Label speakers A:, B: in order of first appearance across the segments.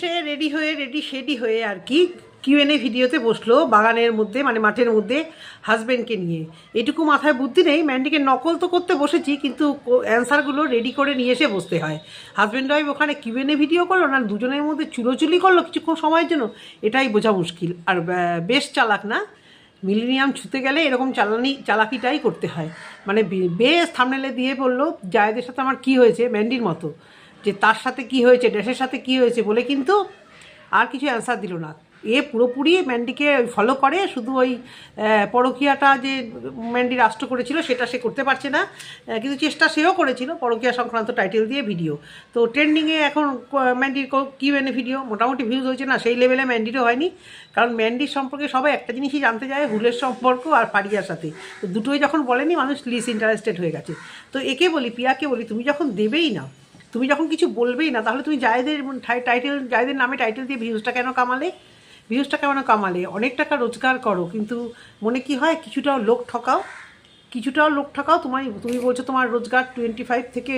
A: সে ready হয়ে ready শেডি হয়ে আর কি কিউএনএ ভিডিওতে বসল বাগানের মধ্যে মানে মাঠের মধ্যে হাজব্যান্ডকে নিয়ে। এটুকু মাথায় বুদ্ধি নেই ম্যান্ডিকে নকল তো করতে বসেছি, কিন্তু অ্যান্সারগুলো রেডি করে নিয়ে এসে বসতে হয়। হাজব্যান্ড ওয়াইফ ওখানে কিউএনএ ভিডিও করল, না, দুজনের মধ্যে চুলোচুলি করল কিছুক্ষণ সময়ের জন্য? এটাই বোঝা মুশকিল। আর বেশ চালাক না? মিলিনিয়াম ছুতে গেলে এরকম চালানি, চালাকিটাই করতে হয়। মানে বেশ থামনেলে দিয়ে বলল, জায়েদের সাথে আমার কি হয়েছে? ম্যান্ডির মতো। যে তার সাথে কি হয়েছে ড্রেসের সাথে কি হয়েছে বলে কিন্তু আর কিছু অ্যান্সার দিল না। এ পুরোপুরি ম্যান্ডিকে ফলো করে, শুধু ওই পরকীয়াটা যে ম্যান্ডি রাষ্ট্র করেছিল সেটা সে করতে পারছে না। কিন্তু চেষ্টা সেও করেছিল পরকীয়া সংক্রান্ত টাইটেল দিয়ে ভিডিও তো ট্রেন্ডিংয়ে এখন ম্যান্ডির কি এনে ভিডিও মোটামুটি ভিউজ হয়েছে না, সেই লেভেলে ম্যান্ডিরও হয়নি। কারণ ম্যান্ডির সম্পর্কে সবাই একটা জিনিসই জানতে চায়, হুলের সম্পর্ক আর পারিয়ার সাথে। তো দুটোই যখন বলেনি, মানুষ লিস ইন্টারেস্টেড হয়ে গেছে। তো একে বলি, পিয়াকে বলি, তুমি যখন দেবেই না তুমি যখন কিছু বলবেই না, তাহলে তুমি জায়দের টাইটেল জায়দের নামে টাইটেল দিয়ে ভিউজটা কেন কামালে? ভিউজটা কেন কামালে? অনেক টাকা রোজগার করো, কিন্তু মনে কি হয়? কিছুটাও লোক ঠকাও। কিছুটাও লোক ঠকাও তোমার তুমি বলছো তোমার রোজগার টোয়েন্টি ফাইভ থেকে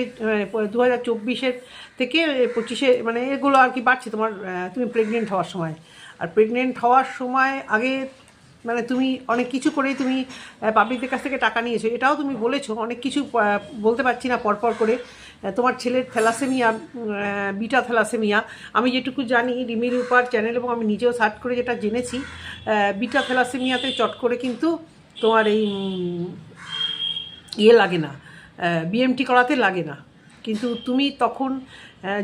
A: দু হাজার চব্বিশের থেকে পঁচিশে মানে এগুলো আর কি বাড়ছে তোমার তুমি প্রেগনেন্ট হওয়ার সময়। আর প্রেগনেন্ট হওয়ার সময় আগে মানে তুমি অনেক কিছু করেই তুমি পাবলিকদের কাছ থেকে টাকা নিয়েছো। এটাও তুমি বলেছ, অনেক কিছু বলতে পারছি না পরপর করে। তোমার ছেলের থ্যালাসেমিয়া বিটা থ্যালাসেমিয়া। আমি যেটুকু জানি রিমির উপার চ্যানেল এবং আমি নিজেও সার্চ করে যেটা জেনেছি বিটা থ্যালাসেমিয়াতে চট করে কিন্তু তোমার এই ইয়ে লাগে না বিএমটি করাতে লাগে না। কিন্তু তুমি তখন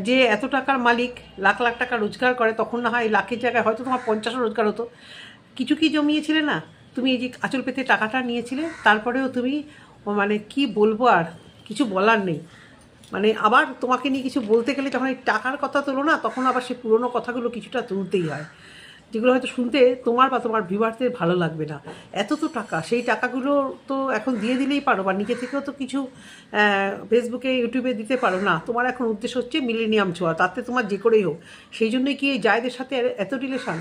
A: যে এত টাকার মালিক, লাখ লাখ টাকা রোজগার করে, তখন না হয় লাখের জায়গায় হয়তো তোমার পঞ্চাশও রোজগার হতো। কিছু কি জমিয়েছিলে না? তুমি এই যে আঁচল পেতে টাকাটা নিয়েছিলে, তারপরেও তুমি মানে কি বলব আর, কিছু বলার নেই। মানে আবার তোমাকে নিয়ে কিছু বলতে গেলে যখন এই টাকার কথা তোলো না, তখন আবার সেই পুরনো কথাগুলো কিছুটা তুলতেই হয়। যেগুলো হয়তো শুনতে তোমার বা তোমার ভিউয়ারদের ভালো লাগবে না। এত তো টাকা, সেই টাকাগুলো তো এখন দিয়ে দিলেই পারো বা নিজে থেকেও তো কিছু ফেসবুকে ইউটিউবে দিতে পারো না। তোমার এখন উদ্দেশ্য হচ্ছে মিলেনিয়াম ছোঁয়া, তাতে তোমার যে করেই হোক। সেই জন্যই কি এই জায়দের সাথে এত রিলেশন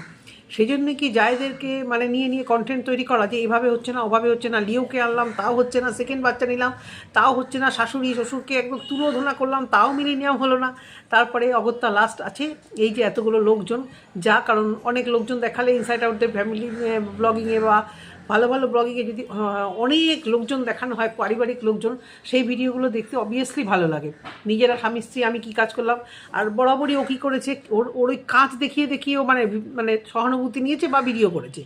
A: সেই জন্য কি জায়দেরকে মানে নিয়ে নিয়ে কন্টেন্ট তৈরি করা যে এভাবে হচ্ছে না, ওভাবে হচ্ছে না, লিওকে আনলাম, তাও হচ্ছে না সেকেন্ড বাচ্চা নিলাম, তাও হচ্ছে না, শাশুড়ি শ্বশুরকে একদম তুলোধনা করলাম, তাও মিলিনিয়াম হলো না। তারপরে অগত্যা লাস্ট আছে এই যে এতগুলো লোকজন, যা কারণ অনেক লোকজন দেখালে ইনসাইড আউটদের ফ্যামিলি ব্লগিংয়ে বা ভালো ভালো ব্লগিংয়ে যদি অনেক লোকজন দেখানো হয়, পারিবারিক লোকজন, সেই ভিডিওগুলো দেখতে অবভিয়াসলি ভালো লাগে। নিজেরা স্বামী, স্ত্রী, আমি কি কাজ করলাম, আর বরাবরই ও কী করেছে, ওর ওর ওই কাজ দেখিয়ে দেখিয়ে ও মানে মানে সহানুভূতি নিয়েছে বা ভিডিও করেছে।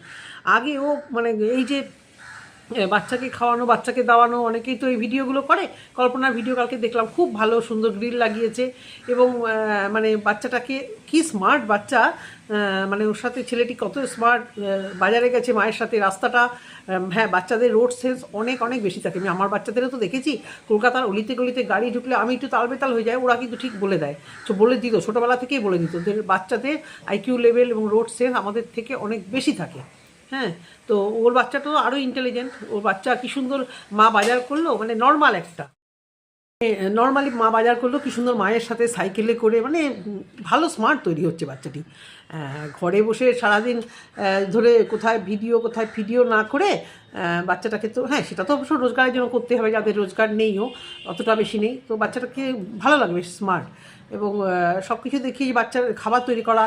A: আগে ও মানে এই যে বাচ্চাকে খাওয়ানো, বাচ্চাকে দাওয়ানো, অনেকেই তো এই ভিডিওগুলো করে। কল্পনার ভিডিও কালকে দেখলাম, খুব ভালো, সুন্দর গ্রিল লাগিয়েছে। এবং মানে বাচ্চাটাকে কি স্মার্ট বাচ্চা। মানে ওর সাথে ছেলেটি কত স্মার্ট। বাজারে গেছে মায়ের সাথে। রাস্তাটা হ্যাঁ বাচ্চাদের রোড সেন্স অনেক অনেক বেশি থাকে। আমি আমার বাচ্চাদেরও তো দেখেছি, কলকাতার অলিতে গলিতে গাড়ি ঢুকলে আমি একটু তালবেতাল হয়ে যায় ওরা কিন্তু ঠিক বলে দেয়। তো বলে দিত, ছোটোবেলা থেকেই বলে দিত বাচ্চাদের আইকিউ লেভেল এবং রোড সেন্স আমাদের থেকে অনেক বেশি থাকে। হ্যাঁ তো ওর বাচ্চা তো আরও ইন্টেলিজেন্ট ওর বাচ্চা কি সুন্দর মা বাজার করল মানে নর্মাল একটা। নর্মালি মা বাজার করল, কি সুন্দর মায়ের সাথে সাইকেলে করে মানে ভালো স্মার্ট তৈরি হচ্ছে বাচ্চাটি। ঘরে বসে সারাদিন ধরে কোথায় ভিডিও কোথায় ভিডিও না করে বাচ্চাটাকে তো হ্যাঁ সেটা তো অবশ্য রোজগারের জন্য করতে হবে, যাদের রোজগার নেইও অতটা বেশি নেই। তো বাচ্চাটাকে ভালো লাগবে স্মার্ট এবং সব কিছু দেখি বাচ্চার খাবার তৈরি করা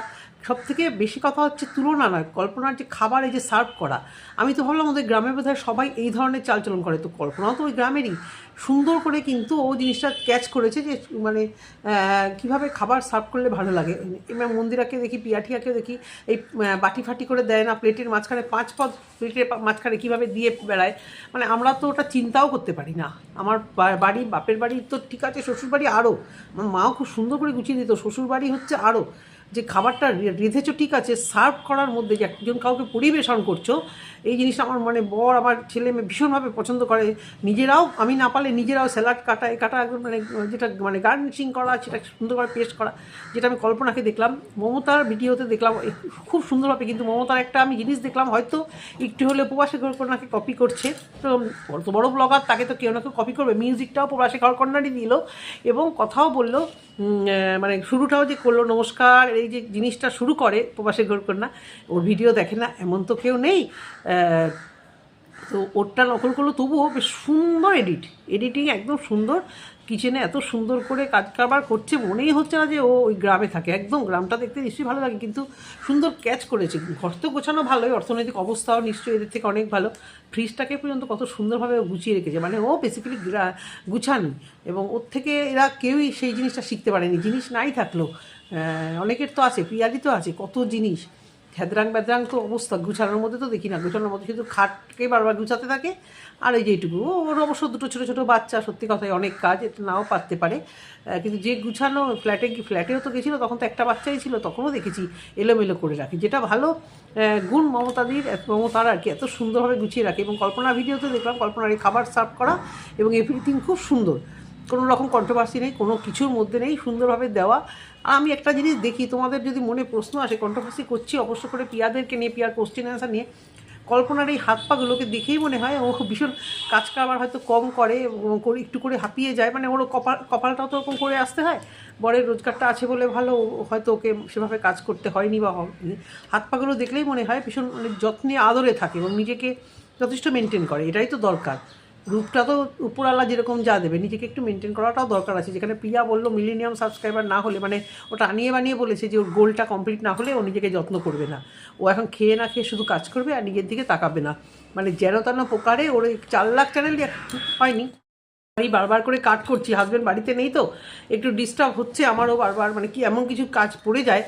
A: সব থেকে বেশি কথা হচ্ছে তুলনা নয় কল্পনার যে খাবার এই যে সার্ভ করা। আমি তো ভাবলাম ওদের গ্রামে বোধহয় সবাই এই ধরনের চালচলন করে, তো কল্পনাও তো ওই গ্রামেরই। সুন্দর করে কিন্তু ও জিনিসটা ক্যাচ করেছে যে মানে কীভাবে খাবার সার্ভ করলে ভালো লাগে। এবার মন্দিরাকে দেখি পিয়াঠিয়াকে দেখি এই বাটি ফাটি করে দেয় না, প্লেটের মাঝখানে পাঁচ পদ, প্লেটের মাঝখানে কীভাবে দিয়ে বেড়ায়। মানে আমরা তো ওটা চিন্তাও করতে পারি না। আমার বাড়ি, বাপের বাড়ি তো ঠিক আছে শ্বশুরবাড়ি আরও। আমার মাও খুব সুন্দর করে গুছিয়ে দিত শ্বশুরবাড়ি হচ্ছে আরও। যে খাবারটা রেঁধেছো ঠিক আছে, সার্ভ করার মধ্যে যে একজন কাউকে পরিবেশন করছ এই জিনিসটা আমার মানে বর, আমার ছেলে মেয়ে ভীষণভাবে পছন্দ করে। নিজেরাও, আমি না পারলে নিজেরাও স্যালাড কাটা এ কাটা মানে যেটা মানে গার্নিশিং করা, সেটা সুন্দর করে পেস্ট করা, যেটা আমি কল্পনাকে দেখলাম। মমতার ভিডিওতে দেখলাম খুব সুন্দরভাবে, কিন্তু মমতার একটা আমি জিনিস দেখলাম, হয়তো একটু হলে উপবাসে কল্পনাকে কপি করছে। তো অত বড় ব্লগার তাকে তো কেউ না কেউ কপি করবে। মিউজিকটাও প্রবাসী কন্যারই দিল এবং কথাও বলল মানে শুরুটাও যে করল, নমস্কার, এই যে জিনিসটা শুরু করে প্রবাসে ঘর কন্যা ওর ভিডিও দেখে না, এমন তো কেউ নেই। তো ওরটা নকল করল, তবুও বেশ সুন্দর এডিট এডিটিং একদম সুন্দর। কিচেনে এত সুন্দর করে কাজ কারবার করছে, মনেই হচ্ছে না যে ও ওই গ্রামে থাকে। একদম গ্রামটা দেখতে নিশ্চয়ই ভালো লাগে, কিন্তু সুন্দর ক্যাচ করেছে। ঘর তো গোছানো ভালোই, অর্থনৈতিক অবস্থাও নিশ্চয়ই এদের থেকে অনেক ভালো। ফ্রিজটাকে পর্যন্ত কত সুন্দরভাবে গুছিয়ে রেখেছে। মানে ও বেসিক্যালি গুছানি। এবং ওর থেকে এরা কেউই সেই জিনিসটা শিখতে পারেনি। জিনিস নাই থাকলেও অনেকের তো আছে পিয়ারি তো আছে, কত জিনিস। হ্যাদ্রাং ব্যাদ্রাং তো অবস্থা, গুছানোর মধ্যে তো দেখি না, গুছানোর মধ্যে শুধু খাটকে বারবার গুছাতে থাকে। আর এই যে এইটুকু ও ওর অবশ্য দুটো ছোটো ছোটো বাচ্চা, সত্যি কথাই অনেক কাজ এটা নাও পারতে পারে। কিন্তু যে গুছানো ফ্ল্যাটে, ফ্ল্যাটেও তো গেছিল, তখন তো একটা বাচ্চাই ছিল, তখনও দেখেছি এলোমেলো করে রাখে, যেটা ভালো গুণ মমতাদির মমতার আর কি, এত সুন্দরভাবে গুছিয়ে রাখে। এবং কল্পনা ভিডিওতে দেখলাম কল্পনার এই খাবার সার্ভ করা এবং এভরিথিং খুব সুন্দর। কোনো রকম কন্ট্রোভার্সি নেই, কোনো কিছুর মধ্যে নেই, সুন্দরভাবে দেওয়া। আমি একটা জিনিস দেখি, তোমাদের যদি মনে প্রশ্ন আসে কন্ট্রোভার্সি করছি, অবশ্য করে পিয়াদেরকে নিয়ে, পিয়ার কোশ্চেন অ্যান্সার নিয়ে, কল্পনার এই হাত পাগুলোকে দেখেই মনে হয়, ও ভীষণ কাজ কারবার হয়তো কম করে করে, একটু করে হাঁপিয়ে যায় মানে ওর কপাল, কপালটাও তো ওরকম করে আসতে হয়। বরের রোজগারটা আছে বলে ভালো, হয়তো ওকে সেভাবে কাজ করতে হয়নি বা হাত পাগুলো দেখলেই মনে হয় ভীষণ মানে যত্নে, আদরে থাকে এবং নিজেকে যথেষ্ট মেনটেন করে, এটাই তো দরকার। রূপটা তো উপরওয়ালা যেরকম যা দেবে, নিজেকে একটু মেনটেন করাটাও দরকার আছে। যেখানে প্রিয়া বলল মিলিনিয়াম সাবস্ক্রাইবার না হলে মানে ওটা আনিয়ে বানিয়ে বলেছে যে ওর গোলটা কমপ্লিট না হলে ও নিজেকে যত্ন করবে না। ও এখন খেয়ে না খেয়ে শুধু কাজ করবে আর নিজের দিকে তাকাবে না। মানে যেন তেন প্রকারে ওর চার লাখ চ্যানেল হয়নি। আমি বারবার করে কাট করছি হাজব্যান্ড বাড়িতে নেই তো, একটু ডিস্টার্ব হচ্ছে আমারও বারবার মানে কি এমন কিছু কাজ পড়ে যায়।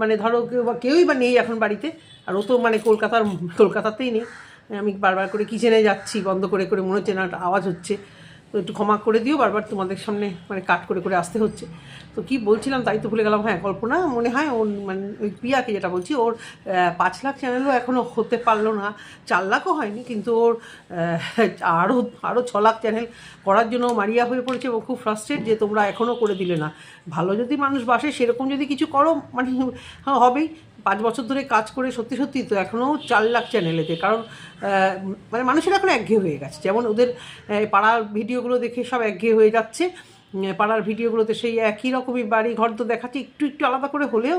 A: মানে ধরো কেউ বা কেউই বা নেই এখন বাড়িতে, আর ও তো মানে কলকাতার, কলকাতাতেই নেই। আমি বারবার করে কিচেনে যাচ্ছি, বন্ধ করে করে মনে হচ্ছে না আওয়াজ হচ্ছে। তো একটু ক্ষমা করে দিও, বারবার তোমাদের সামনে মানে কাট করে করে আসতে হচ্ছে। তো কি বলছিলাম তাই তো ভুলে গেলাম হ্যাঁ কল্পনা মনে হয় ওর মানে ওই প্রিয়াকে যেটা বলছি, ওর পাঁচ লাখ চ্যানেলও এখনও হতে পারল না। চার লাখও হয়নি, কিন্তু ওর আরও আরও ছ লাখ চ্যানেল করার জন্য মারিয়া হয়ে পড়েছে। ও খুব ফ্রাস্ট্রেট যে তোমরা এখনও করে দিলে না। ভালো যদি মানুষ বাসে, সেরকম যদি কিছু করো মানে হ্যাঁ হবেই। পাঁচ বছর ধরে কাজ করে সত্যি সত্যি তো এখনও চার লাখ চ্যানেলেতে কারণ মানে মানুষের এখন একঘেয়ে হয়ে গেছে। যেমন ওদের পাড়ার ভিডিওগুলো দেখে সব একঘেয়ে হয়ে যাচ্ছে। পাড়ার ভিডিওগুলোতে সেই একই রকমই বাড়ি ঘর তো দেখাচ্ছে। একটু একটু আলাদা করে হলেও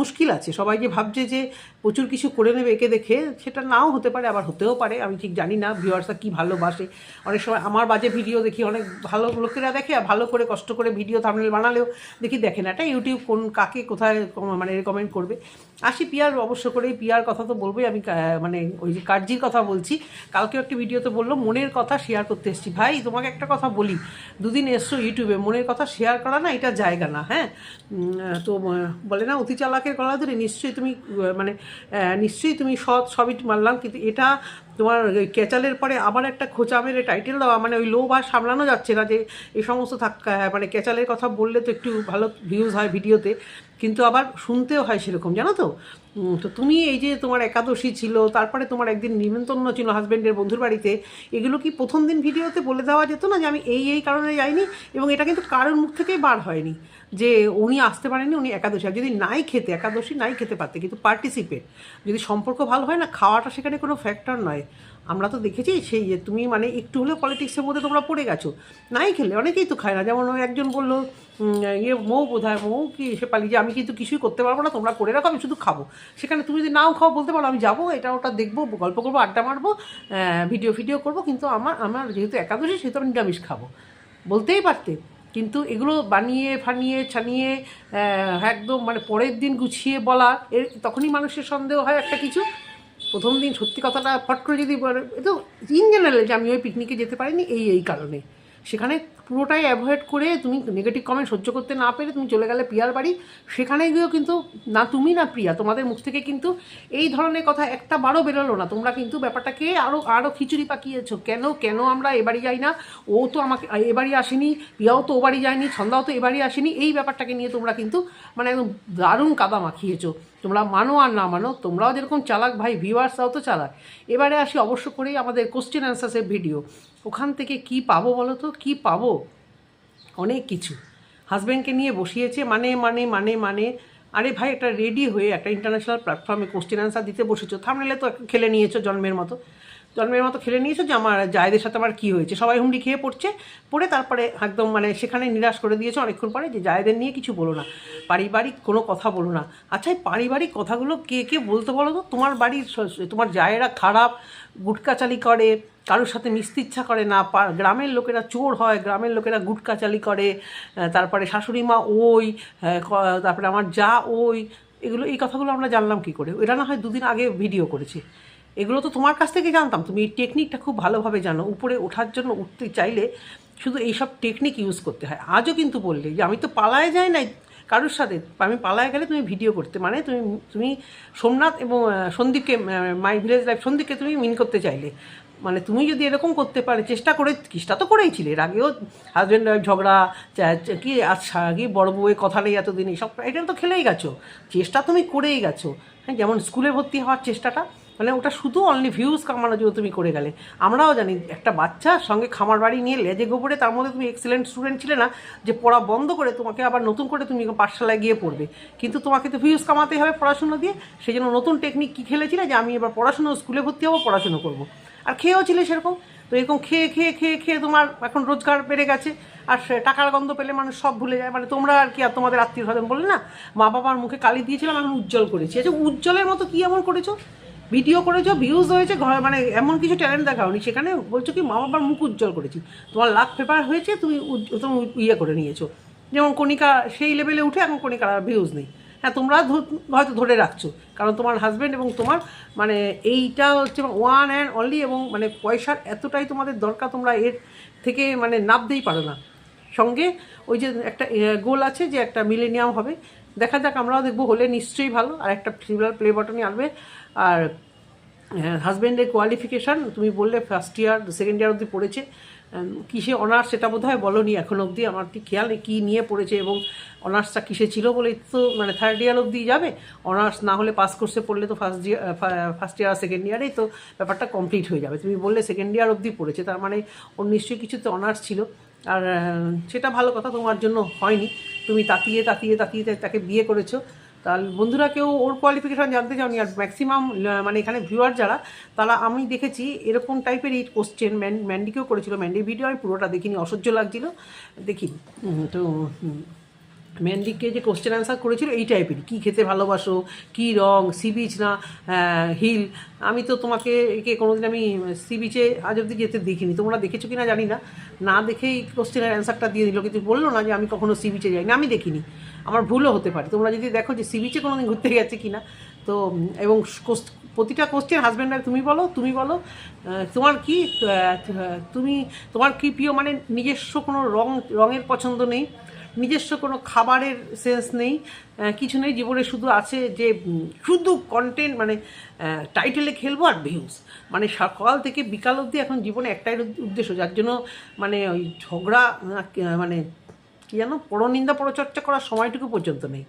A: মুশকিল আছে। সবাই যে ভাবছে যে প্রচুর কিছু করে নেবে একে দেখে, সেটা নাও হতে পারে, আবার হতেও পারে, আমি ঠিক জানি না, ভিউয়ার্সরা কী ভালোবাসে। অনেক সময় আমার বাজে ভিডিও দেখি, অনেক ভালো লোকেরা দেখে, আর ভালো করে, কষ্ট করে ভিডিও থামনেল বানালেও দেখি দেখে না। এটা ইউটিউব কোন, কাকে কোথায় মানে রেকমেন্ড করবে? আসি পিয়ার, অবশ্য করেই পিয়ার কথা তো বলবোই, আমি মানে ওই যে কার্জির কথা বলছি। কালকেও একটি ভিডিওতে বলল, মনের কথা শেয়ার করতে এসেছি। ভাই, তোমাকে একটা কথা বলি, দুদিন এসছো ইউটিউবে মনের কথা শেয়ার করা না, এটা জায়গা না হ্যাঁ? তো বলে না, অতি চালাকের গলা ধরে, নিশ্চয়ই তুমি মানে নিশ্চয়ই তুমি সৎ সবই মানলাম, কিন্তু এটা তোমার ক্যাচালের পরে আবার একটা খোঁচা মেরে টাইটেল দেওয়া মানে ওই লোভ আর সামলানো যাচ্ছে না যে এই সমস্ত থাক মানে ক্যাচালের কথা বললে তো একটু ভালো ভিউজ হয় ভিডিওতে, কিন্তু আবার শুনতেও হয় সেরকম, জানো তো? তো তুমি এই যে তোমার একাদশী ছিল, তারপরে তোমার একদিন নিমন্ত্রণ ছিল হাজব্যান্ডের বন্ধুর বাড়িতে, এগুলো কি প্রথম দিন ভিডিওতে বলে দেওয়া যেত না যে আমি এই এই কারণে যাইনি? এবং এটা কিন্তু কারোর মুখ থেকেই বার হয়নি যে উনি আসতে পারেনি উনি একাদশী। আর যদি নাই খেতে, একাদশী নাই খেতে পারতে, কিন্তু পার্টিসিপেট যদি সম্পর্ক ভালো হয় না, খাওয়াটা সেখানে কোনো ফ্যাক্টর নয়। আমরা তো দেখেছি সেই যে তুমি মানে একটু হলেও পলিটিক্সের মধ্যে তোমরা পড়ে গেছো। নাই খেলে, অনেকেই তো খায় না। যেমন ওই একজন বলল ইয়ে মৌ বোধ হয় মৌ কি সে পালি যে আমি কিন্তু কিছুই করতে পারব না, তোমরা করে রাখো, আমি শুধু খাব। সেখানে তুমি যদি নাও খাও বলতে পারো, আমি যাব, এটা ওটা দেখব, গল্প করব, আড্ডা মারবো ভিডিও ফিডিও করব, কিন্তু আমার আমার যেহেতু একাদশী, সেহেতু আমি নিরামিষ খাব। বলতেই পারতে, কিন্তু এগুলো বানিয়ে, ফানিয়ে, ছানিয়ে একদম মানে পরের দিন গুছিয়ে বলা, এর, তখনই মানুষের সন্দেহ হয় একটা কিছু। প্রথম দিন সত্যি কথাটা ফট করে যদি তো ইন জেনারেল যে আমি ওই পিকনিকে যেতে পারিনি, এই এই কারণে। সেখানে পুরোটাই অ্যাভয়েড করে তুমি নেগেটিভ কমেন্ট সহ্য করতে না পেরে তুমি চলে গেলে প্রিয়ার বাড়ি। সেখানে গিয়েও কিন্তু, না তুমি না প্রিয়া, তোমাদের মুখ থেকে কিন্তু এই ধরনের কথা একটা বারও বেরোলো না। তোমরা কিন্তু ব্যাপারটাকে আরও আরও খিচুড়ি পাকিয়েছো। কেন কেন আমরা এবাড়ি যাই না? ও তো আমাকে এবারই আসেনি, প্রিয়াও তো ও বাড়ি যায়নি, ছন্দাও তো এবারই আসেনি। এই ব্যাপারটাকে নিয়ে তোমরা কিন্তু মানে একদম দারুণ কাদা মাখিয়েছো। তোমরা মানো আর না মানো, তোমরাও যেরকম চালাক ভাই ভিউয়ার্সরাও তো চালাক। এবারে আসি অবশ্য করেই আমাদের কোশ্চেন অ্যান্সার্সের ভিডিও ওখান থেকে কি পাবো বলো তো? কী পাবো? অনেক কিছু। হাজব্যান্ডকে নিয়ে বসিয়েছে মানে মানে মানে মানে। আরে ভাই, একটা রেডি হয়ে একটা ইন্টারন্যাশনাল প্ল্যাটফর্মে কোশ্চেন অ্যান্সার দিতে বসেছো। থামলে তো খেলে নিয়েছো জন্মের মতো। জন্মের মতো খেলে নিয়েছো যে আমার জায়দের সাথে আমার কী হয়েছে। সবাই হুমড়ি খেয়ে পড়ছে, পড়ে তারপরে একদম মানে সেখানে নিরাশ করে দিয়েছে অনেকক্ষণ পরে যে জায়দের নিয়ে কিছু বলো না, পারিবারিক কোনো কথা বলো না। আচ্ছা এই পারিবারিক কথাগুলো কে কে বলতে বলো তো? তোমার বাড়ির তোমার জায়েরা খারাপ, গুটকাচালি করে, কারোর সাথে মিশতে ইচ্ছা করে না গ্রামের লোকেরা চোর হয়, গ্রামের লোকেরা গুটকাচালি করে তারপরে শাশুড়ি মা ওই তারপরে আমার যা ওই, এগুলো, এই কথাগুলো আমরা জানলাম কি করে? এরা না হয় দুদিন আগে ভিডিও করেছে। এগুলো তো তোমার কাছ থেকে জানতাম। তুমি এই টেকনিকটা খুব ভালোভাবে জানো। উপরে ওঠার জন্য উঠতে চাইলে শুধু এইসব টেকনিক ইউজ করতে হয়। আজও কিন্তু বললে যে আমি তো পালায় যাই নাই কারোর সাথে। আমি পালায় গেলে তুমি ভিডিও করতে। মানে তুমি তুমি সোমনাথ এবং সন্দীপকে মাই ভিলেজ লাইফ সন্দীপকে তুমি মিন করতে চাইলে। মানে তুমি যদি এরকম করতে পারে, চেষ্টা করে, চেষ্টা তো করেইছিলে এর আগেও হাজব্যান্ড ওয়াইফ ঝগড়া কি আচ্ছা কি বড় বউয়ের কথা নেই এতদিন এইসব এটা তো খেলেই গেছো। চেষ্টা তুমি করেই গেছো। হ্যাঁ যেমন স্কুলে ভর্তি হওয়ার চেষ্টাটা মানে ওটা শুধু অনলি ভিউজ কামানোর জন্য তুমি করে গেলে। আমরাও জানি, একটা বাচ্চা সঙ্গে খামার বাড়ি নিয়ে লেজে গোবরে তার মধ্যে তুমি এক্সেলেন্ট স্টুডেন্ট ছিলে না, যে পড়া বন্ধ করে তোমাকে আবার নতুন করে তুমি পাঠশালায় গিয়ে পড়বে। কিন্তু তোমাকে তো ভিউজ কামাতে হবে পড়াশুনো দিয়ে। সেই জন্য নতুন টেকনিক কী খেলেছিলে যে আমি এবার পড়াশুনো স্কুলে ভর্তি হব, পড়াশুনো করব। আর খেয়েও ছিলে সেরকম। তো এরকম খেয়ে খেয়ে খেয়ে খেয়ে তোমার এখন রোজগার বেড়ে গেছে। আর টাকার গন্ধ পেলে মানুষ সব ভুলে যায়। মানে তোমরা আর কি, আর তোমাদের আত্মীয় স্বজন বললে না মা বাবার মুখে কালি দিয়েছিলাম এখন উজ্জ্বল করেছি। আচ্ছা উজ্জ্বলের মতো কী এমন করেছ? ভিডিও করেছ ভিউজ হয়েছে, ঘরে মানে এমন কিছু ট্যালেন্ট দেখাওনি। সেখানে বলছো কি মা বাবার মুখ উজ্জ্বল করেছি। তোমার লাখ পেপার হয়েছে, তুমি তুমি ইয়ে করে নিয়েছো। যেমন কণিকা, সেই লেভেলে উঠে এখন কণিকার আর ভিউজ নেই। হ্যাঁ তোমরা হয়তো ধরে রাখছো, কারণ তোমার হাজব্যান্ড এবং তোমার মানে এইটা হচ্ছে ওয়ান অ্যান্ড অনলি এবং মানে পয়সার এতটাই তোমাদের দরকার, তোমরা এর থেকে মানে নামতেই পারো না। সঙ্গে ওই যে একটা গোল আছে যে একটা মিলেনিয়াম হবে। দেখা যাক, আমরাও দেখব। হলে নিশ্চয়ই ভালো। আর একটা সিমিলার প্লে বাটনই আনবে। আর হাজব্যান্ডের কোয়ালিফিকেশান তুমি বললে ফার্স্ট ইয়ার সেকেন্ড ইয়ার অবধি পড়েছে। কিসে অনার্স সেটা বোধ হয় বলনি এখন অবধি। আমার ঠিক খেয়াল নেই কী নিয়ে পড়েছে এবং অনার্সটা কিসে ছিল বলে তো মানে থার্ড ইয়ার অবধি যাবে। অনার্স না হলে পাস কোর্সে পড়লে তো first year first year second ইয়ারেই তো ব্যাপারটা কমপ্লিট হয়ে যাবে। তুমি বললে সেকেন্ড ইয়ার অবধি পড়েছে, তার মানে ওর নিশ্চয়ই কিছুতে অনার্স ছিল। আর সেটা ভালো কথা তোমার জন্য হয়নি। তুমি তাতিয়ে তাতিয়ে তাতিয়ে তাকে বিয়ে করেছ। তাহলে বন্ধুরা কেউ ওর কোয়ালিফিকেশান জানতে চাওনি, আর ম্যাক্সিমাম মানে এখানে ভিউয়ার যারা, তারা আমি দেখেছি এরকম টাইপের এই কোশ্চেন ম্যান, ম্যান্ডিকেও করেছিল। ম্যান্ডি ভিডিও আমি পুরোটা দেখিনি, অসহ্য লাগছিল। দেখি তো ম্যান্ডিকে যে কোশ্চেন অ্যান্সার করেছিল, এই টাইপেরই কী খেতে ভালোবাসো? কী রং? সি বিচ না হিল আমি তো তোমাকে একে কোনোদিন আমি সি বিচে আজ অব্দি যেতে দেখিনি। তোমরা দেখেছ কি না জানি না। না দেখেই কোশ্চেনের অ্যান্সারটা দিয়ে দিল, কিন্তু বলল না যে আমি কখনো সি বিচে যাইনি। আমি দেখিনি। আমার ভুলও হতে পারে। তোমরা যদি দেখো যে সি বিচে কোনোদিন ঘুরতে গেছে কি না তো, এবং প্রতিটা কোশ্চেন হাজব্যান্ড তুমি বলো তুমি বলো তোমার কি তুমি, তোমার কি প্রিয়? মানে নিজস্ব কোনো রং, রঙের পছন্দ নেই। নিজস্ব কোনো খাবারের সেন্স নেই কিছু নেই, জীবনে শুধু আছে যে শুধু কন্টেন্ট মানে টাইটেলে খেলব আর ভিউজ মানে সকাল থেকে বিকাল অবধি এখন জীবনে একটাই উদ্দেশ্য, যার জন্য মানে ওই ঝগড়া মানে কী জানো, পরনিন্দা, পরচর্চা করার সময়টুকু পর্যন্ত নেই।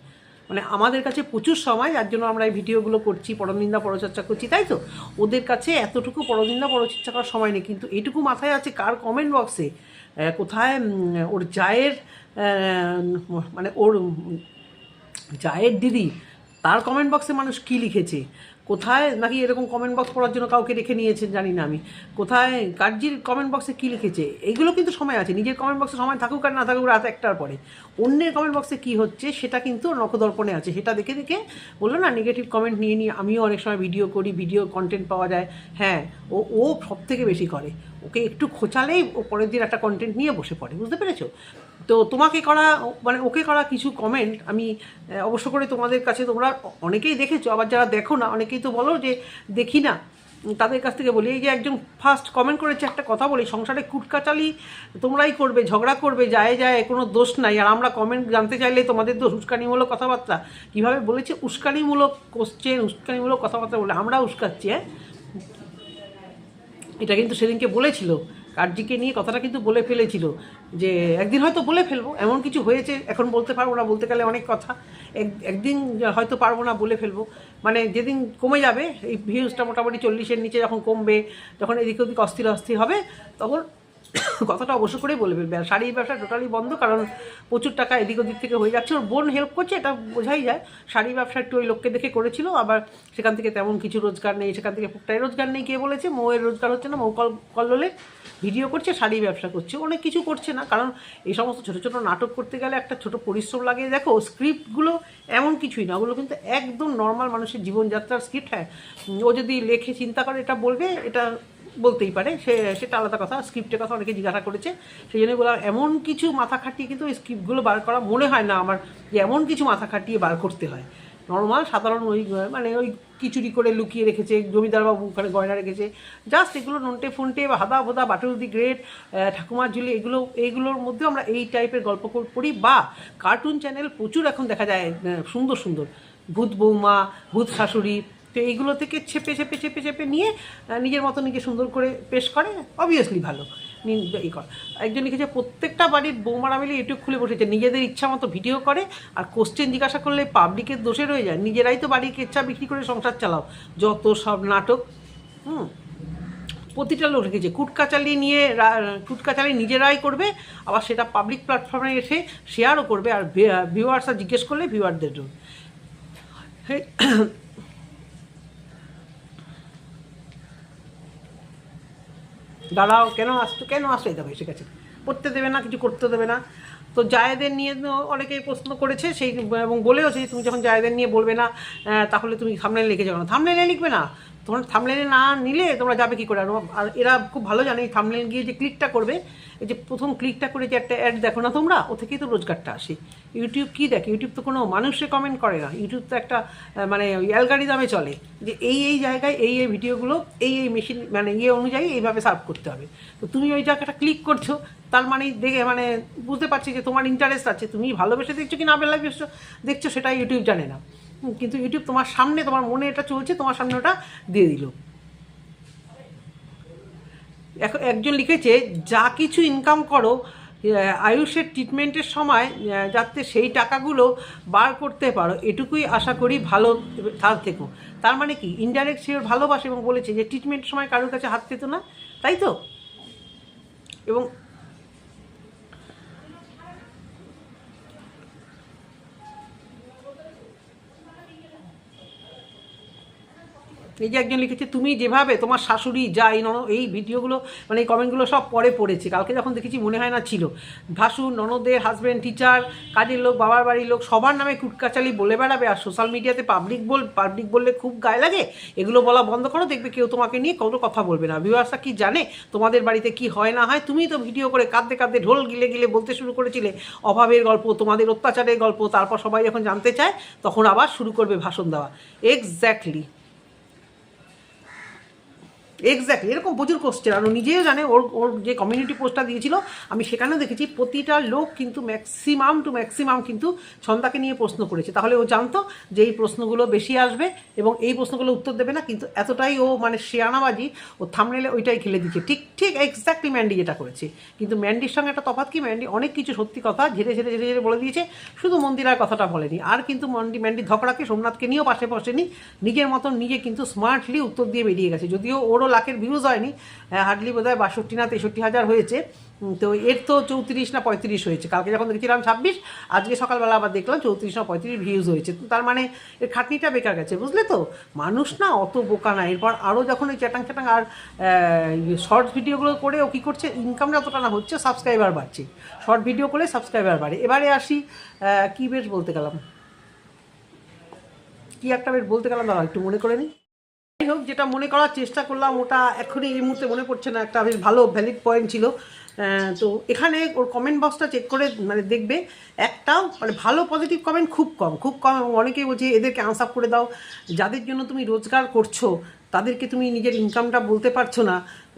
A: মানে আমাদের কাছে প্রচুর সময়, যার জন্য আমরা এই ভিডিওগুলো করছি, পরনিন্দা, পরচর্চা করছি, তাই তো? ওদের কাছে এতটুকু পরনিন্দা, পরচর্চা করার সময় নেই, কিন্তু এটুকু মাথায় আছে কার কমেন্ট বক্সে কোথায় ওর জায়ের মানে ওর জায়ের দিদি, তার কমেন্ট বক্সে মানুষ কী লিখেছে? কোথায় নাকি এরকম কমেন্ট বক্স পড়ার জন্য কাউকে রেখে নিয়েছেন জানি না আমি। কোথায়, কার্জির কমেন্ট বক্সে কী লিখেছে? এইগুলো কিন্তু সময় আছে, নিজের কমেন্ট বক্সে সময় থাকুক আর না থাকুক রাত একটার পরে। অন্যের কমেন্ট বক্সে কী হচ্ছে, সেটা কিন্তু নখদর্পণে আছে। সেটা দেখে দেখে বলল, না নেগেটিভ কমেন্ট নিয়ে নিয়ে আমিও অনেক সময় ভিডিও করি ভিডিও কন্টেন্ট পাওয়া যায়। হ্যাঁ ও ও সব থেকে বেশি করে। ওকে একটু খোঁচালেই ও পরের দিন একটা কন্টেন্ট নিয়ে বসে পড়ে, বুঝতে পেরেছ? তো তোমাকে করা মানে ওকে করা কিছু কমেন্ট আমি অবশ্য করে তোমাদের কাছে তোমরা অনেকেই দেখেছ, আবার যারা দেখো না, অনেকেই তো বলো যে দেখি না। তাদের কাছ থেকে বলি, এই যে একজন ফার্স্ট কমেন্ট করেছে একটা কথা বলি, সংসারে কুটকাচালি তোমরাই করবে, ঝগড়া করবে, যায় যায়, কোনো দোষ নাই। আর আমরা কমেন্ট জানতে চাইলে তোমাদের দোষ উস্কানিমূলক কথাবার্তা। কীভাবে বলেছে? উস্কানিমূলক কোশ্চেন উস্কানিমূলক কথাবার্তা বলে, আমরা উস্কাচ্ছি হ্যাঁ? এটা কিন্তু সেদিনকে বলেছিল। কার্জিকে নিয়ে কথাটা কিন্তু বলে ফেলেছিল যে, একদিন হয়তো বলে ফেলব, এমন কিছু হয়েছে, এখন বলতে পারব না, বলতে গেলে অনেক কথা। এক, একদিন হয়তো পারব না, বলে ফেলব। মানে যেদিন কমে যাবে, এই ভিউজটা মোটামুটি চল্লিশের নিচে যখন কমবে, যখন এদিকে ওদিক অস্থির অস্থির হবে, তখন কথাটা অবশ্য করেই বলবেন শাড়ির ব্যবসা টোটালি বন্ধ, কারণ প্রচুর টাকা এদিক ওদিক থেকে হয়ে যাচ্ছে। ওর বোন হেল্প করছে, এটা বোঝাই যায়। শাড়ির ব্যবসা একটু ওই লোককে দেখে করেছিল, আবার সেখান থেকে তেমন কিছু রোজগার নেই। সেখান থেকে পুকটাই রোজগার নেই, কে বলেছে? মৌয়ের রোজগার হচ্ছে না, মৌ কল কল্লোলে ভিডিও করছে শাড়ি ব্যবসা করছে। অনেক কিছু করছে না, কারণ এই সমস্ত ছোটো ছোটো নাটক করতে গেলে একটা ছোট পরিশ্রম লাগে। দেখো স্ক্রিপ্টগুলো এমন কিছুই না, ওগুলো কিন্তু একদম নর্মাল মানুষের জীবনযাত্রার স্ক্রিপ্ট হ্যাঁ। ও যদি লেখে, চিন্তা করে, এটা বলবে, এটা বলতেই পারে। সে, সেটা আলাদা কথা স্ক্রিপ্টের কথা অনেকে জিজ্ঞাসা করেছে। সেই জন্য বললাম, এমন কিছু মাথা খাটিয়ে কিন্তু ওই স্ক্রিপ্টগুলো বার করা মনে হয় না আমার, যে এমন কিছু মাথা খাটিয়ে বার করতে হয়। নর্মাল সাধারণ ওই মানে ওই খিচুড়ি করে লুকিয়ে রেখেছে জমিদার বাবু ওখানে গয়না রেখেছে। জাস্ট এগুলো নন্টে ফোনটে বা হাদা বোদা, বাটুল দি গ্রেট ঠাকুমার ঝুলি, এগুলো, এইগুলোর মধ্যেও আমরা এই টাইপের গল্প কর- বা কার্টুন চ্যানেল প্রচুর এখন দেখা যায় সুন্দর সুন্দর। ভূত বৌমা, ভূত শাশুড়ি তো এইগুলো থেকে ছেপে ছেপে ছেপে ছেপে নিয়ে নিজের মতো নিজে সুন্দর করে পেশ করে অবভিয়াসলি ভালো। এই কর। একজন লিখেছে, প্রত্যেকটা বাড়ির বৌমারা মিলে ইউটিউব খুলে বসেছে। নিজেদের ইচ্ছা মতো ভিডিও করে আর কোশ্চেন জিজ্ঞাসা করলে পাবলিকের দোষে রয়ে যায়। নিজেরাই তো বাড়ির কেচ্চা বিক্রি করে সংসার চালাও। যত সব নাটক, হুম, প্রতিটা লোক রেখেছে কুটকাচালি নিয়ে কুটকাচালি নিজেরাই করবে। আবার সেটা পাবলিক প্ল্যাটফর্মে এসে শেয়ারও করবে। আর ভিউয়ার্সরা জিজ্ঞেস করলে ভিউয়ারদের জন্য। দাঁড়াও, কেন আসছো কেন আসছো এই দেখো, এসে গেছে। পড়তে দেবে না, কিছু করতে দেবে না। তো জায়েদের নিয়ে অনেকেই প্রশ্ন করেছে, সেই, এবং বলেও সেই তুমি যখন জায়েদের নিয়ে বলবে না তাহলে তুমি সামনে লিখে যাবে না। থামলেনে লিখবে না। তোমার থামলেনে না নিলে তোমরা যাবে কি করে? আর এরা খুব ভালো জানে থামলেন গিয়ে যে ক্লিকটা করবে, এই যে প্রথম ক্লিকটা করে যে একটা অ্যাড দেখো না তোমরা, ও থেকেই তো রোজগারটা আসে। ইউটিউব কী দেখে? ইউটিউব তো কোনো মানুষে কমেন্ট করে না। ইউটিউব তো একটা মানে অ্যালগারিদামে চলে যে এই এই জায়গায় এই এই ভিডিওগুলো, এই এই মেশিন মানে ইয়ে অনুযায়ী এইভাবে সার্ভ করতে হবে। তো তুমি ওই জায়গাটা ক্লিক করছ, তার মানে দেখে মানে বুঝতে পারছি যে তোমার ইন্টারেস্ট আছে। তুমি ভালোবেসে দেখছ কি না ভালোবেসে দেখছ? সেটা ইউটিউব জানে না। কিন্তু ইউটিউব তোমার সামনে, তোমার মনে এটা চলছে, তোমার সামনে ওটা দিয়ে দিল। এখন একজন লিখেছে, যা কিছু ইনকাম করো আয়ুষের ট্রিটমেন্টের সময় যাতে সেই টাকাগুলো বার করতে পারো, এটুকুই আশা করি ভালো থাক থেকো। তার মানে কি? ইনডাইরেক্ট সে ভালোবাসে এবং বলেছে যে ট্রিটমেন্টের সময় কারোর কাছে হাত পেতো না। তাই তো? এবং এই যে একজন লিখেছে, তুমি যেভাবে তোমার শাশুড়ি যা, এই এই ভিডিওগুলো মানে এই কমেন্টগুলো সব পরে পড়েছে। কালকে যখন দেখেছি মনে হয় না ছিল। ভাসু ননদের হাজব্যান্ড টিচার কাজের লোক, বাবার বাড়ির লোক, সবার নামে কুটকাচালি বলে বেড়াবে। আর সোশ্যাল মিডিয়াতে পাবলিক বল পাবলিক বললে খুব গায়ে লাগে। এগুলো বলা বন্ধ করো, দেখবে কেউ তোমাকে নিয়ে কোনো কথা বলবে না। ভিউয়ার্সরা কি জানে তোমাদের বাড়িতে কি হয় না হয়? তুমি তো ভিডিও করে কাঁদতে কাঁদতে ঢোল গিলে গিলে বলতে শুরু করেছিলে। অভাবের গল্প, তোমাদের অত্যাচারের গল্প, তারপর সবাই যখন জানতে চায়, তখন আবার শুরু করবে ভাষণ দেওয়া। এক্স্যাক্টলি এক্স্যাক্টলি এরকম প্রচুর কোশ্চেন আর ও নিজেও জানে, ওর ওর যে কমিউনিটি পোস্টটা দিয়েছিল, আমি সেখানেও দেখেছি, প্রতিটা লোক কিন্তু ম্যাক্সিমাম টু ম্যাক্সিমাম কিন্তু ছন্দাকে নিয়ে প্রশ্ন করেছে। তাহলে ও জানতো যে এই প্রশ্নগুলো বেশি আসবে এবং এই প্রশ্নগুলো উত্তর দেবে না, কিন্তু এতটাই ও মানে শেয়ানাবাজি, ও থামনেলে ওইটাই খেলে দিচ্ছে ঠিক ঠিক এক্স্যাক্টলি ম্যান্ডি যেটা করেছে। কিন্তু ম্যান্ডির সঙ্গে একটা তফাৎ কি? ম্যান্ডি অনেক কিছু সত্যি কথা ঝেড়ে ঝেড়ে ঝেড়ে ঝেড়ে বলে দিয়েছে, শুধু মন্দিরার কথাটা বলেনি। আর কিন্তু মন্ডি ম্যান্ডি ধকড়াকে সোমনাথকে নিয়েও পাশে বসেনি, নিজের মতন নিজে কিন্তু স্মার্টলি উত্তর দিয়ে বেরিয়ে গেছে। যদিও ওরও লাখের ভিউজ হয়নি। হার্ডলি বোধ হয় বাষট্টি না তেষট্টি হাজার হয়েছে। তো এর তো চৌত্রিশ না পঁয়ত্রিশ হয়েছে। কালকে যখন দেখেছিলাম ছাব্বিশ, আজকে সকালবেলা আবার দেখলাম চৌত্রিশ না পঁয়ত্রিশ ভিউজ হয়েছে। তার মানে এর খাটনিটা বেকার গেছে, বুঝলে তো? মানুষ না অত বোকা না। এরপর আরও যখন ওই চ্যাটাং চ্যাটাং আর শর্ট ভিডিওগুলো করে ও কী করছে? ইনকাম যতটা না হচ্ছে সাবস্ক্রাইবার বাড়ছে। শর্ট ভিডিও করে সাবস্ক্রাইবার বাড়ে। এবারে আসি কী বেশ বলতে গেলাম? কি একটা বেশ বলতে গেলাম দাঁড়া একটু মনে করে নিই। হোক যেটা মনে করার চেষ্টা করলাম, ওটা এখনই এই মুহূর্তে মনে পড়ছে না, একটা বেশ ভালো ভ্যালিড পয়েন্ট ছিল। তো এখানে ওর কমেন্ট বক্সটা চেক করে মানে দেখবে, একটাও মানে ভালো পজিটিভ কমেন্ট খুব কম খুব কম এবং অনেকেই বলছে, এদেরকে আনসাপ করে দাও। যাদের জন্য তুমি রোজগার করছ, তাদেরকে তুমি নিজের ইনকামটা বলতে পারছ না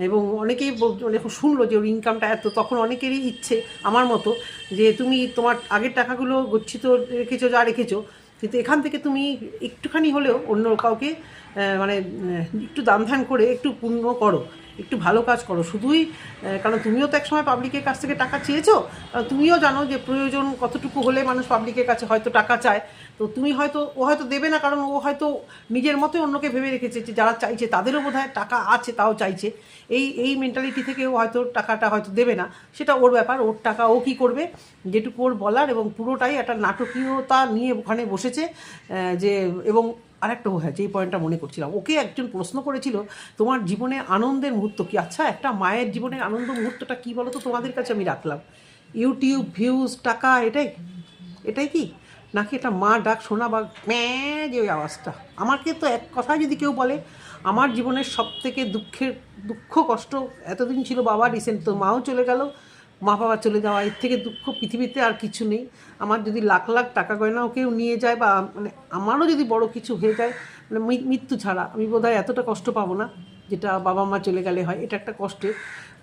A: এবং অনেকেই যখন শুনলো যে ওর ইনকামটা এত, তখন অনেকেরই ইচ্ছে, আমার মতো, যে তুমি তোমার আগের টাকাগুলো গচ্ছিত রেখেছো, যা রেখেছো কিন্তু এখান থেকে তুমি একটুখানি হলেও অন্য কাউকে মানে একটু দান ধ্যান করে একটু পূর্ণ করো, একটু ভালো কাজ করো। শুধুই কারণ তুমিও তো একসময় পাবলিকের কাছ থেকে টাকা চেয়েছো তুমিও জানো যে প্রয়োজন কতটুকু হলে মানুষ পাবলিকের কাছে হয়তো টাকা চায়। তো তুমি হয়তো, ও হয়তো দেবে না, কারণ ও হয়তো নিজের মতোই অন্যকে ভেবে রেখেছে যে যারা চাইছে তাদেরও বোধ টাকা আছে, তাও চাইছে। এই এই মেন্টালিটি থেকে ও হয়তো টাকাটা হয়তো দেবে না। সেটা ওর ব্যাপার, ওর টাকা ও কী করবে? যেটুকু ওর বলার এবং পুরোটাই একটা নাটকীয়তা নিয়ে ওখানে বসেছে যে, এবং আরেকটা হ্যাঁ যেই পয়েন্টটা মনে করছিলাম, ওকে একজন প্রশ্ন করেছিল, তোমার জীবনে আনন্দের মুহূর্ত কি? আচ্ছা একটা মায়ের জীবনের আনন্দ মুহূর্তটা কী বলো তো তোমাদের কাছে আমি রাখলাম। ইউটিউব ভিউজ টাকা, এটাই? এটাই কি? নাকি এটা মা ডাক শোনা বা ম্যাঁ যে ওই আওয়াজটা? আমাকে তো এক কথায় যদি কেউ বলে, আমার জীবনের সব থেকে দুঃখের, দুঃখ কষ্ট এতদিন ছিল বাবা রিসেন্ট তো মাও চলে গেল, মা বাবা চলে যাওয়া, এর থেকে দুঃখ পৃথিবীতে আর কিছু নেই। আমার যদি লাখ লাখ টাকা গয়নাও কেউ নিয়ে যায় বা মানে আমারও যদি বড় কিছু হয়ে যায় মানে মৃত্যু ছাড়া আমি বোধহয় এতটা কষ্ট পাবো না, যেটা বাবা মা চলে গেলে হয়। এটা একটা কষ্টের।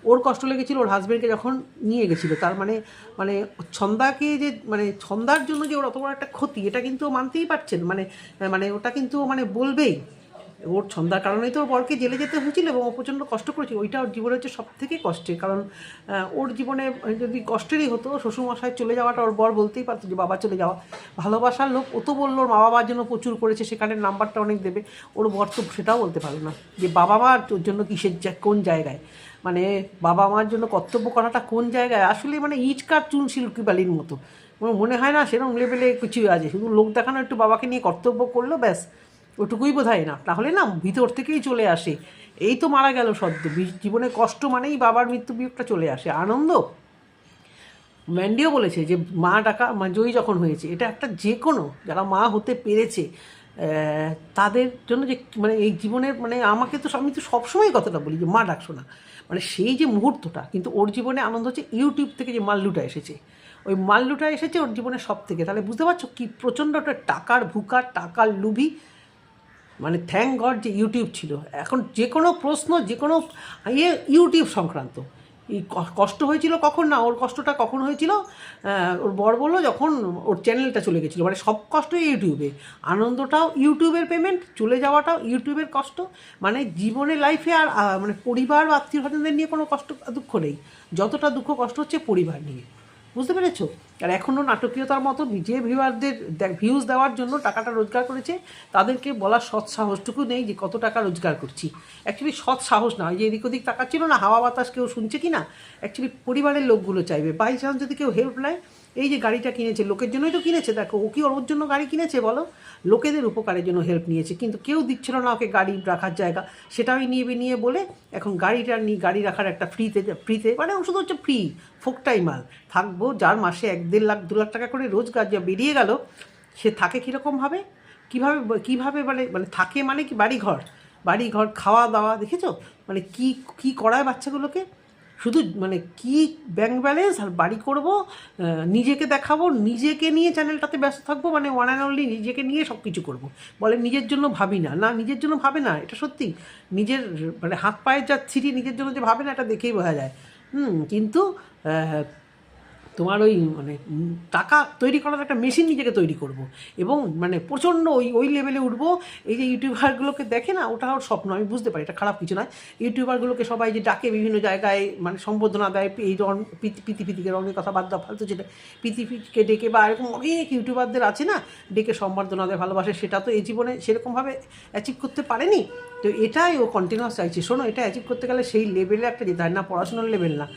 A: ওর কষ্ট লেগেছিল, ওর হাজব্যান্ডকে যখন নিয়ে গেছিল, তার মানে মানে ছন্দাকে যে মানে ছন্দার জন্য যে ওর অত বড় একটা ক্ষতি, এটা কিন্তু মানতেই পারছেন মানে মানে ওটা কিন্তু মানে বলবেই। ওর ছন্দার কারণেই তো ওর বরকে জেলে যেতে হয়েছিল এবং ও প্রচণ্ড কষ্ট করেছিল। ওইটা ওর জীবনে হচ্ছে সব থেকে কষ্টের, কারণ ওর জীবনে যদি কষ্টেরই হতো, শ্বশুরমশাই চলে যাওয়াটা ওর বর বলতেই পারতো যে, বাবা চলে যাওয়া। ভালোবাসার লোক, ও তো বলল ওর মা বাবার জন্য প্রচুর করেছে, সেখানে নাম্বারটা অনেক দেবে। ওর বর তো সেটাও বলতে পারল না যে বাবা মা ওর জন্য কিসের কোন জায়গায়? মানে বাবা মার জন্য কর্তব্য করাটা কোন জায়গায়? আসলে মানে ইটকার চুন শিল্পী বালির মতো। মনে হয় না সেরকম লেভেলে কিছুই আছে। শুধু লোক দেখানো, একটু বাবাকে নিয়ে কর্তব্য করল, ব্যাস। ওটুকুই বোধ না। তাহলে না, ভিতর থেকেই চলে আসে। এই তো মারা গেল সদ্য। জীবনে কষ্ট মানেই বাবার মৃত্যু বিয়োগটা চলে আসে। আনন্দ? ম্যান্ডিও বলেছে যে, মা ডাকা, মা জয়ী যখন হয়েছে, এটা একটা যে কোনো যারা মা হতে পেরেছে তাদের জন্য যে মানে এই জীবনের মানে আমাকে তো আমি তো সবসময় কথাটা বলি যে, মা ডাকছো না মানে সেই যে মুহূর্তটা, কিন্তু ওর জীবনে আনন্দ হচ্ছে ইউটিউব থেকে যে মাল্লুটা এসেছে। ওই মাল্লুটা এসেছে ওর জীবনে সব থেকে তাহলে বুঝতে পারছ কি প্রচণ্ড একটা টাকার ভুকার টাকার লুভি মানে থ্যাংক গড যে ইউটিউব ছিল। এখন যে কোনো প্রশ্ন, যে কোনো ইয়ে ইউটিউব সংক্রান্ত। কষ্ট হয়েছিল কখন না? ওর কষ্টটা কখন হয়েছিল? ওর বর বলল যখন ওর চ্যানেলটা চলে গেছিল। মানে সব কষ্ট ইউটিউবে। আনন্দটাও ইউটিউবের পেমেন্ট চলে যাওয়াটাও ইউটিউবের কষ্ট। মানে জীবনে লাইফে আর মানে পরিবার বা আত্মীয় স্বজনদের নিয়ে কোনো কষ্ট, দুঃখ নেই। যতটা দুঃখ কষ্ট হচ্ছে পরিবার নিয়ে। বুঝতে পেরেছ? আর এখনও নাটকীয়তার মতো যে ভিউয়ারদের ভিউজ দেওয়ার জন্য টাকাটা রোজগার করেছে, তাদেরকে বলার সৎ সাহসটুকু নেই যে কত টাকা রোজগার করছি। অ্যাকচুয়ালি সৎ সাহস না যে এদিক ওদিক টাকা ছিল না, হাওয়া বাতাস কেউ শুনছে কি না অ্যাকচুয়ালি পরিবারের লোকগুলো চাইবে। বাই চান্স যদি কেউ হেল্প নেয় এই যে গাড়িটা কিনেছে, লোকের জন্যই তো কিনেছে। দেখো, ও কি ওর জন্য গাড়ি কিনেছে বলো? লোকেদের উপকারের জন্য হেল্প নিয়েছে। কিন্তু কেউ দিচ্ছিল না ওকে গাড়ি রাখার জায়গা। সেটাও নিয়ে নিয়ে বলে এখন গাড়িটা নিয়ে গাড়ি রাখার একটা ফ্রিতে ফ্রিতে মানে শুধু হচ্ছে ফ্রি ফোকটাই মাল। থাকব, যার মাসে এক দেড় লাখ, দু লাখ টাকা করে রোজগার যা বেরিয়ে গেল, সে থাকে কীরকমভাবে কীভাবে কীভাবে মানে মানে থাকে মানে কি বাড়ি ঘর বাড়ি ঘর খাওয়া দাওয়া দেখেছ? মানে কি কি করায় বাচ্চাগুলোকে? শুধু মানে কি ব্যাংক ব্যালেন্স আর বাড়ি করব নিজেকে দেখাবো, নিজেকে নিয়ে চ্যানেলটাতে ব্যস্ত থাকব মানে ওয়ান অ্যান্ড অনলি নিজেকে নিয়ে সব কিছু করব। বলে নিজের জন্য ভাবি না। না, নিজের জন্য ভাবে না, এটা সত্যি। নিজের মানে হাত পায়ের যা ছিটি নিজের জন্য যে ভাবে না, এটা দেখেই বোঝা যায়। হুম, কিন্তু তোমার ওই মানে টাকা তৈরি করার একটা মেশিন নিজেকে তৈরি করব। এবং মানে প্রচণ্ড ওই ওই লেভেলে উঠবো। এই যে ইউটিউবারগুলোকে দেখে না ওটা ওর স্বপ্ন, আমি বুঝতে পারি, এটা খারাপ কিছু নয়। ইউটিউবারগুলোকে সবাই যে ডাকে বিভিন্ন জায়গায় মানে সম্বোধনা দেয়, এই রং পিতি পিতি, পিতিকে রঙের কথা বাদ দেওয়া ফালতু যেটা পিতি, পিতিকে ডেকে বা এরকম অনেক ইউটিউবারদের আছে না, ডেকে সম্বর্ধনা দেয়, ভালোবাসে, সেটা তো এই জীবনে সেরকমভাবে অ্যাচিভ করতে পারেনি। তো এটাই ও কন্টিনিউয়াস চাইছে। শোনো, এটা অ্যাচিভ করতে গেলে সেই লেভেলে একটা যেতে হয় না, পড়াশোনার লেভেল না।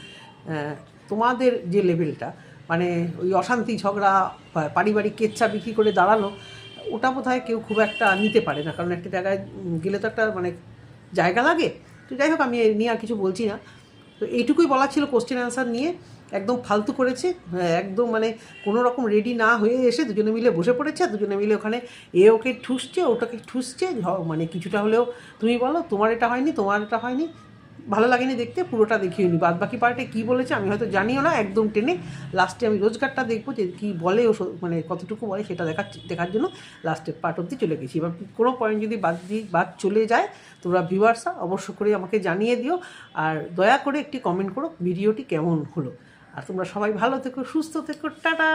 A: তোমাদের যে লেভেলটা মানে ওই অশান্তি ঝগড়া পারিবারিক কেচ্ছা বিক্রি করে দাঁড়ানো ওটা বোধ কেউ খুব একটা নিতে পারে না। কারণ একটা জায়গায় গেলে তো একটা মানে জায়গা লাগে। তো যাই হোক আমি নিয়ে আর কিছু বলছি না। তো এইটুকুই বলা ছিল কোশ্চেন অ্যান্সার নিয়ে। একদম ফালতু করেছে। হ্যাঁ, একদম মানে কোনো রকম রেডি না হয়ে এসে দুজনে মিলে বসে পড়েছে দুজনে মিলে ওখানে এ ওকে ঠুসছে ওটাকে ঠুসছে। মানে কিছুটা হলেও তুমি বলো তোমার এটা হয়নি তোমার এটা হয়নি। ভালো লাগেনি দেখতে, পুরোটা দেখিও নি বাদ বাকি পার্টে কী বলেছে আমি হয়তো জানিও না, একদম টেনে লাস্টে আমি রোজগারটা দেখব যে কী বলে ও মানে কতটুকু বলে সেটা দেখার দেখার জন্য লাস্টে পার্ট অব্দি চলে গেছি। এবার কোনো পয়েন্ট যদি বাদ দিয়ে বাদ চলে যায়, তোমরা ভিউয়ার্সা অবশ্য করে আমাকে জানিয়ে দিও আর দয়া করে একটি কমেন্ট করো ভিডিওটি কেমন হলো। আর তোমরা সবাই ভালো থেকো, সুস্থ থেকো, টাটা!